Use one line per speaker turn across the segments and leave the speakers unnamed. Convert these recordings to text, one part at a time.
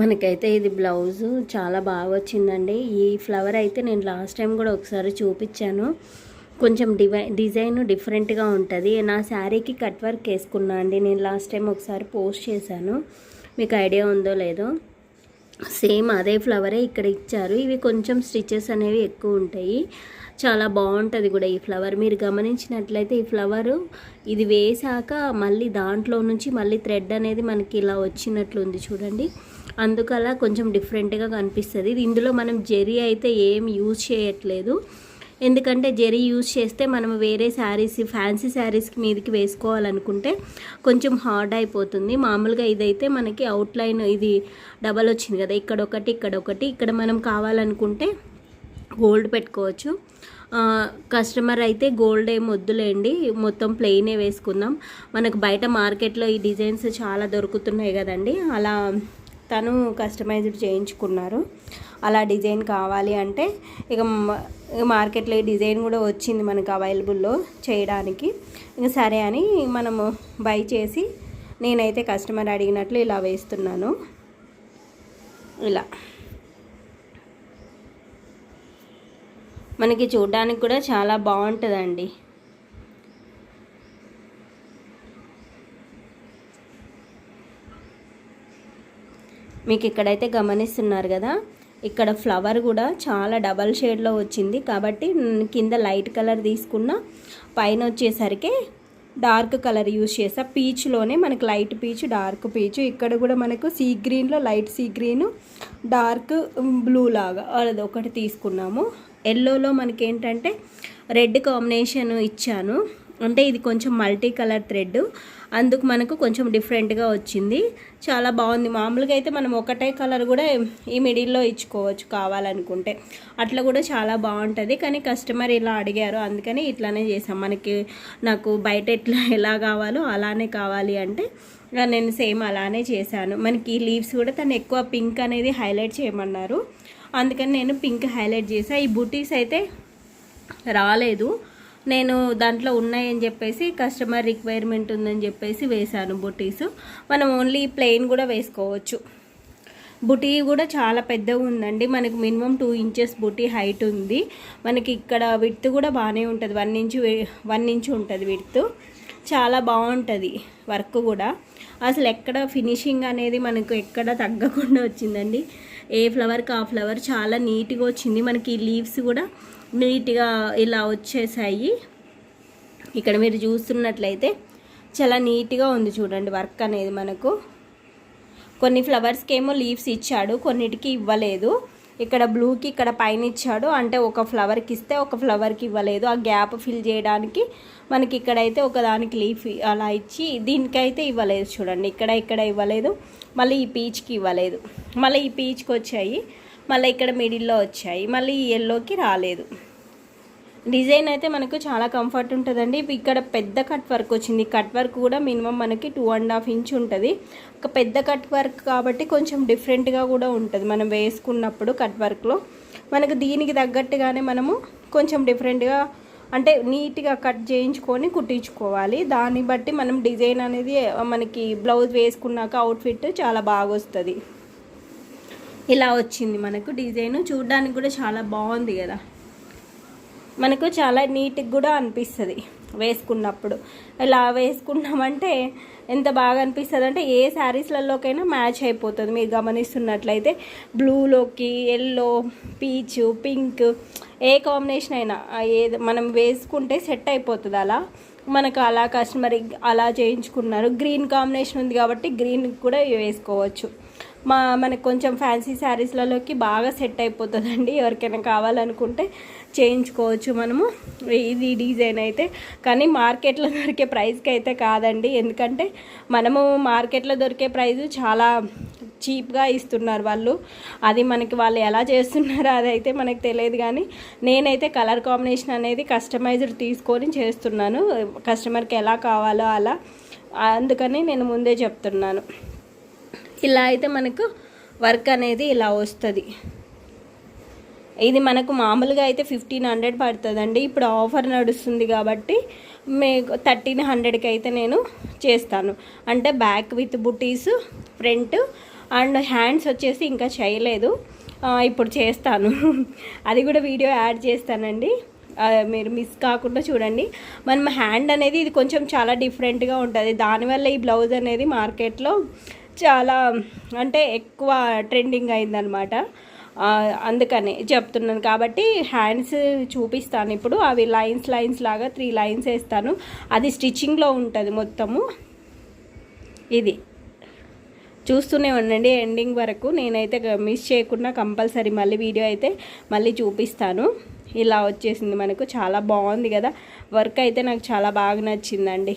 మనకైతే ఇది బ్లౌజు. చాలా బాగా వచ్చిందండి. ఈ ఫ్లవర్ అయితే నేను లాస్ట్ టైం కూడా ఒకసారి చూపించాను. కొంచెం డివై డిజైన్ డిఫరెంట్గా ఉంటుంది. నా శారీకి కట్ వర్క్ వేసుకున్నా అండి. నేను లాస్ట్ టైం ఒకసారి పోస్ట్ చేశాను. మీకు ఐడియా ఉందో లేదో. సేమ్ అదే ఫ్లవరే ఇక్కడ ఇచ్చారు. ఇవి కొంచెం స్టిచెస్ అనేవి ఎక్కువ ఉంటాయి. చాలా బాగుంటుంది కూడా ఈ ఫ్లవర్. మీరు గమనించినట్లయితే ఈ ఫ్లవరు ఇది వేసాక మళ్ళీ దాంట్లో నుంచి మళ్ళీ థ్రెడ్ అనేది మనకి ఇలా వచ్చినట్లుంది చూడండి. అందుకలా కొంచెం డిఫరెంట్గా కనిపిస్తుంది. ఇది ఇందులో మనం జెరీ అయితే ఏం యూజ్ చేయట్లేదు. ఎందుకంటే జెరీ యూజ్ చేస్తే మనం వేరే శారీస్ ఫ్యాన్సీ శారీస్కి మీదకి వేసుకోవాలనుకుంటే కొంచెం హార్డ్ అయిపోతుంది. మామూలుగా ఇదైతే మనకి అవుట్లైన్ ఇది డబల్ వచ్చింది కదా ఇక్కడ ఒకటి ఇక్కడ ఒకటి ఇక్కడ మనం కావాలనుకుంటే గోల్డ్ పెట్టుకోవచ్చు. కస్టమర్ అయితే గోల్డ్ ఏం వద్దులేండి మొత్తం ప్లెయినే వేసుకుందాం. మనకు బయట మార్కెట్లో ఈ డిజైన్స్ చాలా దొరుకుతున్నాయి కదండి. అలా తను కస్టమైజ్డ్ చేయించుకున్నారు. అలా డిజైన్ కావాలి అంటే ఇక ఇక మార్కెట్లో ఈ డిజైన్ కూడా వచ్చింది మనకు అవైలబుల్లో చేయడానికి. ఇక సరే అని మనము బై చేసి నేనైతే కస్టమర్ అడిగినట్లు ఇలా వేస్తున్నాను. ఇలా. మనకి చూడడానికి కూడా చాలా బాగుంటుందండి. మీకు ఇక్కడైతే గమనిస్తున్నారు కదా ఇక్కడ ఫ్లవర్ కూడా చాలా డబల్ షేడ్లో వచ్చింది. కాబట్టి కింద లైట్ కలర్ తీసుకున్న పైన వచ్చేసరికి డార్క్ కలర్ యూజ్ చేసా. పీచ్లోనే మనకు లైట్ పీచ్ డార్క్ పీచ్. ఇక్కడ కూడా మనకు సీ గ్రీన్లో light sea green dark blue లాగా అది ఒకటి తీసుకున్నాము. ఎల్లోలో మనకేంటంటే రెడ్ కాంబినేషన్ ఇచ్చాను. అంటే ఇది కొంచెం మల్టీ కలర్ థ్రెడ్. అందుకు మనకు కొంచెం డిఫరెంట్గా వచ్చింది. చాలా బాగుంది. మామూలుగా అయితే మనం ఒకటే కలర్ కూడా ఈ మిడిల్లో ఇచ్చుకోవచ్చు కావాలనుకుంటే. అట్లా కూడా చాలా బాగుంటుంది. కానీ కస్టమర్ ఇలా అడిగారు. అందుకని ఇట్లానే చేసాం మనకి నాకు బయట ఎట్లా ఎలా కావాలో అలానే కావాలి అంటే నేను సేమ్ అలానే చేశాను. మనకి ఈ లీవ్స్ కూడా తను ఎక్కువ పింక్ అనేది హైలైట్ చేయమన్నారు. అందుకని నేను పింక్ హైలైట్ చేసా ఈ బుటీస్ అయితే రాలేదు. నేను దాంట్లో ఉన్నాయని చెప్పేసి కస్టమర్ రిక్వైర్మెంట్ ఉందని చెప్పేసి వేశాను బుటీస్. మనం ఓన్లీ ప్లెయిన్ కూడా వేసుకోవచ్చు. బుటీ కూడా చాలా పెద్దగా ఉందండి. మనకి మినిమం టూ ఇంచెస్ బుటీ హైట్ ఉంది. మనకి ఇక్కడ విడ్త్ కూడా బాగానే ఉంటుంది. వన్ ఇంచు వన్ ఇంచ్ ఉంటుంది విడ్త్ చాలా బాగుంటుంది వర్క్ కూడా. అసలు ఎక్కడ ఫినిషింగ్ అనేది మనకు ఎక్కడ తగ్గకుండా వచ్చిందండి. ఏ ఫ్లవర్కి ఆ ఫ్లవర్ చాలా నీట్గా వచ్చింది. మనకి లీవ్స్ కూడా నీట్గా ఇలా వచ్చేసాయి. ఇక్కడ మీరు చూస్తున్నట్లయితే చాలా నీట్గా ఉంది చూడండి వర్క్ అనేది మనకు. కొన్ని ఫ్లవర్స్కి ఏమో లీవ్స్ ఇచ్చాడు కొన్నిటికి ఇవ్వలేదు. ఇక్కడ బ్లూకి ఇక్కడ పైన ఇచ్చాడు అంటే ఒక ఫ్లవర్కి ఇస్తే ఒక ఫ్లవర్కి ఇవ్వలేదు. ఆ గ్యాప్ ఫిల్ చేయడానికి మనకి ఇక్కడైతే ఒకదానికి లీఫ్ అలా ఇచ్చి దీనికైతే ఇవ్వలేదు చూడండి. ఇక్కడ ఇక్కడ ఇవ్వలేదు. మళ్ళీ ఈ పీచ్కి ఇవ్వలేదు. మళ్ళీ ఈ పీచ్కి వచ్చాయి. మళ్ళీ ఇక్కడ మిడిల్లో వచ్చాయి. మళ్ళీ ఈ ఎల్లోకి రాలేదు. డిజైన్ అయితే మనకు చాలా కంఫర్ట్ ఉంటుందండి. ఇక్కడ పెద్ద కట్ వర్క్ వచ్చింది. కట్ వర్క్ కూడా మినిమం మనకి టూ అండ్ హాఫ్ ఇంచ్ ఉంటుంది. ఒక పెద్ద కట్ వర్క్ కాబట్టి కొంచెం డిఫరెంట్గా కూడా ఉంటుంది. మనం వేసుకున్నప్పుడు కట్ వర్క్లో మనకు దీనికి తగ్గట్టుగానే మనము కొంచెం డిఫరెంట్గా అంటే నీట్గా కట్ చేయించుకొని కుట్టించుకోవాలి. దాన్ని బట్టి మనం డిజైన్ అనేది మనకి బ్లౌజ్ వేసుకున్నాక అవుట్ఫిట్ చాలా బాగా వస్తుంది ఇలా వచ్చింది మనకు డిజైన్. చూడడానికి కూడా చాలా బాగుంది కదా. మనకు చాలా నీట్గా కూడా అనిపిస్తుంది వేసుకున్నప్పుడు. ఇలా వేసుకున్నామంటే ఎంత బాగా అనిపిస్తుంది అంటే ఏ శారీస్లలోకైనా మ్యాచ్ అయిపోతుంది. మీరు గమనిస్తున్నట్లయితే బ్లూలోకి ఎల్లో పీచ్ పింక్ ఏ కాంబినేషన్ అయినా ఏది మనం వేసుకుంటే సెట్ అయిపోతుంది అలా. మనకు అలా కస్టమర్ అలా చేయించుకున్నారు. గ్రీన్ కాంబినేషన్ ఉంది కాబట్టి గ్రీన్ కూడా వేసుకోవచ్చు. మా మనకు కొంచెం ఫ్యాన్సీ శారీస్లలోకి బాగా సెట్ అయిపోతుందండి. ఎవరికైనా కావాలనుకుంటే చేయించుకోవచ్చు మనము. ఇది డిజైన్ అయితే. కానీ మార్కెట్లో దొరికే ప్రైస్కి అయితే కాదండి. ఎందుకంటే మనము మార్కెట్లో దొరికే ప్రైస్ చాలా చీప్గా ఇస్తున్నారు వాళ్ళు. అది మనకి వాళ్ళు ఎలా చేస్తున్నారో అదైతే మనకు తెలియదు కానీ నేనైతే కలర్ కాంబినేషన్ అనేది కస్టమైజ్డ్ తీసుకొని చేస్తున్నాను. కస్టమర్కి ఎలా కావాలో అలా. అందుకని నేను ముందే చెప్తున్నాను. ఇలా అయితే మనకు వర్క్ అనేది ఇలా వస్తుంది. ఇది మనకు మామూలుగా అయితే ఫిఫ్టీన్ హండ్రెడ్ పడుతుందండి. ఇప్పుడు ఆఫర్ నడుస్తుంది కాబట్టి మీకు థర్టీన్ హండ్రెడ్కి అయితే నేను చేస్తాను. అంటే బ్యాక్ విత్ బుటీస్ ఫ్రంట్ అండ్ హ్యాండ్స్ వచ్చేసి ఇంకా చేయలేదు. ఇప్పుడు చేస్తాను. అది కూడా వీడియో యాడ్ చేస్తానండి. మీరు మిస్ కాకుండా చూడండి. మనం హ్యాండ్ అనేది ఇది కొంచెం చాలా డిఫరెంట్గా ఉంటుంది. దానివల్ల ఈ బ్లౌజ్ అనేది మార్కెట్లో చాలా అంటే ఎక్కువ ట్రెండింగ్ అయిందనమాట అందుకని చెప్తున్నాను. కాబట్టి హ్యాండ్స్ చూపిస్తాను ఇప్పుడు. అవి లైన్స్ లైన్స్ లాగా త్రీ లైన్స్ వేస్తాను. అది స్టిచ్చింగ్లో ఉంటుంది మొత్తము. ఇది. చూస్తూనే ఉండండి ఎండింగ్ వరకు. నేనైతే మిస్ చేయకుండా కంపల్సరీ మళ్ళీ వీడియో అయితే మళ్ళీ చూపిస్తాను. ఇలా వచ్చేసింది మనకు. చాలా బాగుంది కదా. వర్క్ అయితే నాకు చాలా బాగా నచ్చిందండి.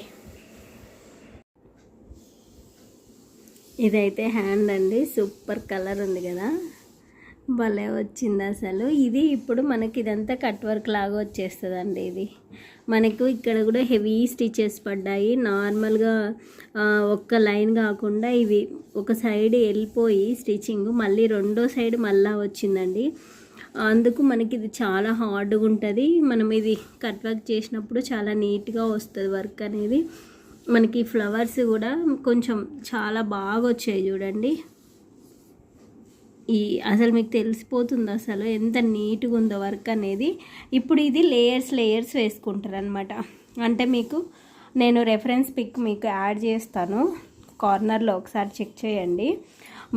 ఇదైతే హ్యాండ్ అండి. సూపర్ కలర్ ఉంది కదా. భలే వచ్చింది అసలు. ఇది ఇప్పుడు మనకి ఇదంతా కట్ వర్క్ లాగా వచ్చేస్తుందండి ఇది. మనకు ఇక్కడ కూడా హెవీ స్టిచెస్ పడ్డాయి. నార్మల్గా ఒక్క లైన్ కాకుండా ఇవి ఒక సైడ్ వెళ్ళిపోయి స్టిచ్చింగ్ మళ్ళీ రెండో సైడ్ మళ్ళా వచ్చిందండి. అందుకు మనకి ఇది చాలా హార్డ్గా ఉంటుంది. మనం ఇది కట్ వర్క్ చేసినప్పుడు చాలా నీట్గా వస్తుంది వర్క్ అనేది. మనకి ఫ్లవర్స్ కూడా కొంచెం చాలా బాగా వచ్చాయి చూడండి. ఈ అసలు మీకు తెలిసిపోతుంది అసలు? ఎంత నీట్గా ఉందో వర్క్ అనేది. ఇప్పుడు ఇది లేయర్స్ లేయర్స్ వేసుకుంటారు అనమాట అంటే మీకు నేను రెఫరెన్స్ పిక్ మీకు యాడ్ చేస్తాను. కార్నర్లో ఒకసారి చెక్ చేయండి.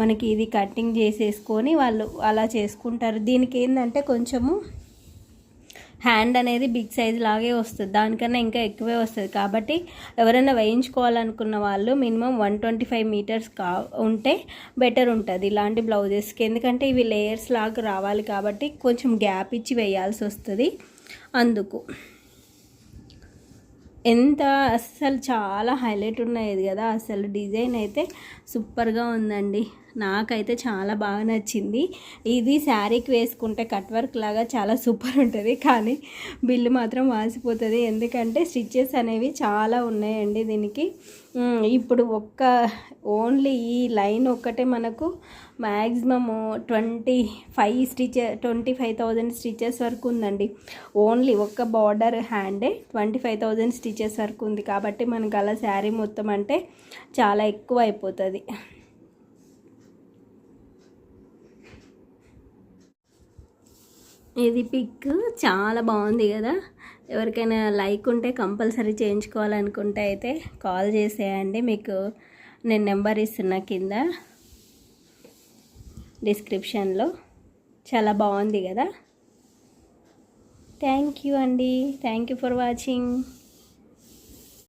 మనకి ఇది కటింగ్ చేసేసుకొని వాళ్ళు అలా చేసుకుంటారు. దీనికి ఏంటంటే కొంచెము హ్యాండ్ అనేది బిగ్ సైజ్ లాగే వస్తుంది. దానికన్నా ఇంకా ఎక్కువే వస్తుంది. కాబట్టి ఎవరైనా వేయించుకోవాలనుకున్న వాళ్ళు minimum one twenty five meters కా ఉంటే బెటర్ ఉంటుంది ఇలాంటి బ్లౌజెస్కి ఎందుకంటే ఇవి లేయర్స్ లాగా రావాలి కాబట్టి కొంచెం గ్యాప్ ఇచ్చి వేయాల్సి వస్తుంది. అందుకు ఎంత అస్సలు చాలా హైలైట్ ఉన్నది కదా. అసలు డిజైన్ అయితే సూపర్గా ఉందండి. నాకైతే చాలా బాగా నచ్చింది. ఇది శారీకి వేసుకుంటే కట్ వర్క్ లాగా చాలా సూపర్ ఉంటుంది. కానీ బిల్లు మాత్రం వాసిపోతుంది. ఎందుకంటే స్టిచ్చెస్ అనేవి చాలా ఉన్నాయండి దీనికి. ఇప్పుడు ఒక్క ఓన్లీ ఈ లైన్ ఒక్కటే మనకు maximum twenty five stitch twenty five thousand stitches వరకు ఉందండి. ఓన్లీ ఒక్క బార్డర్ హ్యాండే ట్వంటీ ఫైవ్ థౌజండ్ స్టిచెస్ వరకు ఉంది. కాబట్టి మనకు అలా శారీ మొత్తం అంటే చాలా ఎక్కువ అయిపోతుంది. ఇది పిక్. చాలా బాగుంది కదా. ఎవరికైనా లైక్ ఉంటే కంపల్సరీ చేయించుకోవాలనుకుంటే అయితే కాల్ చేసేయండి. మీకు నేను నెంబర్ ఇస్తున్నా కింద డిస్క్రిప్షన్లో. చాలా బాగుంది కదా. థ్యాంక్ యూ అండి. Thank you for watching.